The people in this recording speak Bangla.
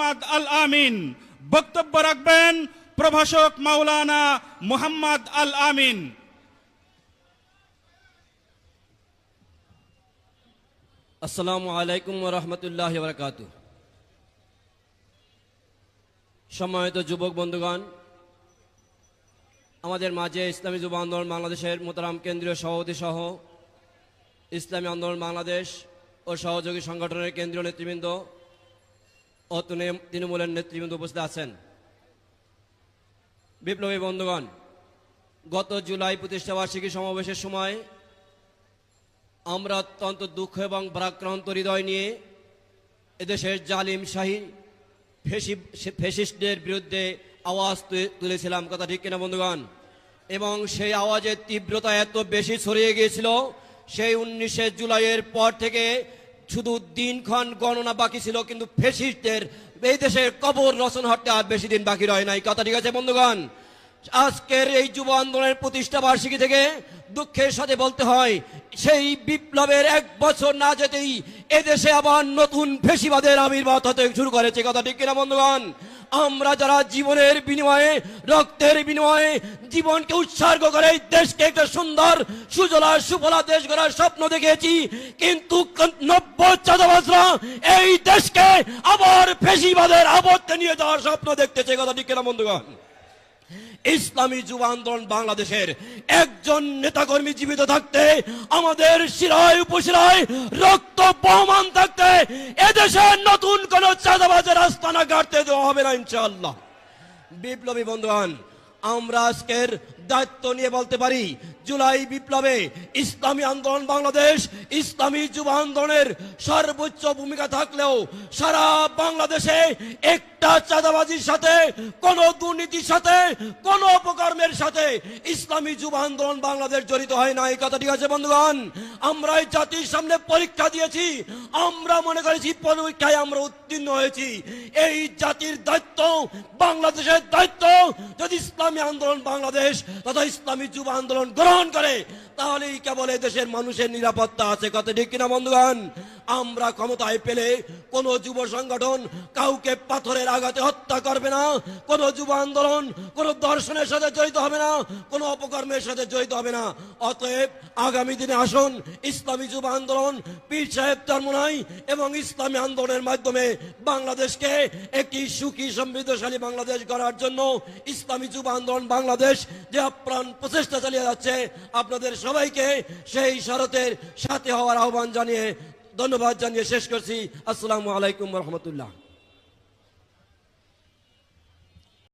মোহাম্মদ আল আমিন। বক্তব্য রাখবেন প্রভাষক মাওলানা মোহাম্মদ আল আমিন। আসসালামু আলাইকুম রহমতুল্লাহ বরকাত সম্মানিত যুবক বন্ধুগণ, আমাদের মাঝে ইসলামী যুব আন্দোলন বাংলাদেশের মোতারাম কেন্দ্রীয় সভাপতি সহ ইসলামী আন্দোলন বাংলাদেশ ও সহযোগী সংগঠনের কেন্দ্রীয় নেতৃবৃন্দ ও তৃণমূলের নেতৃবৃন্দ উপস্থিত আছেন। বিপ্লবী বন্ধুগণ, গত জুলাই প্রতিষ্ঠাবার্ষিকী সমাবেশের সময় আমরা অত্যন্ত দুঃখ এবং পরাক্রান্ত হৃদয় নিয়ে এদেশের জালিম শাহী ফেসি, ফেসিস্টদের বিরুদ্ধে আওয়াজ তুলেছিলাম। কথা ঠিক কিনা বন্ধুগণ? এবং সেই আওয়াজের তীব্রতা এত বেশি ছড়িয়ে গিয়েছিল, সেই উনিশে জুলাইয়ের পর থেকে শুধু দিনক্ষণ গণনা বাকি ছিল, কিন্তু ফেসিস্টদের এই দেশের কবর রচন হতে আর বেশি দিন বাকি রয় নাই। কথা ঠিক আছে, বন্ধুগণ? আজকের এই যুব আন্দোলনের প্রতিষ্ঠা বার্ষিকী থেকে দুঃখের সাথে বলতে হয়, সেই বিপ্লবের এক বছর না যেতেই এদেশে আবার নতুন ফেসিবাদের আবির্ভাব হতে শুরু করেছে, কথা ঠিক কিনা বন্ধুগণ? আমরা যারা জীবনের বিনিময়ে, রক্তের বিনিময়ে জীবনকে উৎসর্গ করে এই দেশকে একটা সুন্দর, সুজলা, সুফলা দেশ গড়ার স্বপ্ন দেখেছি, কিন্তু নব্বই চাঁদাবাজরা এই দেশকে আবার ফেসিবাদের আবদ্ধে নিয়ে যাওয়ার স্বপ্ন দেখতেছে, কথা ঠিক কিনা বন্ধুগণ? ইসলামী যুব আন্দোলন বাংলাদেশের একজন নেতাকর্মী জীবিত থাকতে, আমাদের শিরায়, উপশিরায় রক্ত বহমান থাকতে, এদেশে নতুন কোন চাঁদাবাজের আস্তানা গাড়তে দেওয়া হবে না ইনশাআল্লাহ। বিপ্লবী বন্ধুগণ, আমরা আজকের দায়িত্ব নিয়ে বলতে পারি, জুলাই বিপ্লবে ইসলামী আন্দোলন বাংলাদেশ, ইসলামী যুব আন্দোলনের সর্বোচ্চ ভূমিকা থাকলেও সারা বাংলাদেশে একটা চাঁদাবাজির সাথে, কোন দুর্নীতির সাথে, কোন অপকর্মের সাথে ইসলামী যুব আন্দোলন বাংলাদেশ জড়িত হয় না। এই কথা ঠিক আছে বন্ধুগণ? আমরা এই জাতির সামনে পরীক্ষা দিয়েছি, আমরা মনে করেছি পরীক্ষায় আমরা উত্তীর্ণ হয়েছি। এই জাতির দায়িত্ব, বাংলাদেশের দায়িত্ব, যদি ইসলামী আন্দোলন বাংলাদেশ তথা ইসলামী যুব আন্দোলন গ্রহণ করে, তাহলেই কেবল দেশের মানুষের নিরাপত্তা আছে। কত ঠিক কিনা, বন্ধুগণ? আমরা ক্ষমতায় পেলে কোন যুব সংগঠন কাউকে পাথরের আঘাতে হত্যা করবে না, কোন যুব আন্দোলন কোন দর্শনের সাথে জড়িত হবে না, কোন অপকর্মের সাথে জড়িত হবে না। অতএব আগামী দিনে আসুন, ইসলামী যুব আন্দোলন, পীর সাহেব চরমনাই এবং ইসলামী আন্দোলনের মাধ্যমে বাংলাদেশকে একটি সুখী, সমৃদ্ধশালী বাংলাদেশ গড়ার জন্য ইসলামী যুব আন্দোলন বাংলাদেশ যে আপ্রাণ প্রচেষ্টা চালিয়ে যাচ্ছে। আপনাদের সবাইকে সেই শরতের সাথে হওয়ার আহ্বান জানিয়ে, ধন্যবাদ জানিয়ে শেষ করছি। আসসালামু আলাইকুম রহমতুল্লাহ।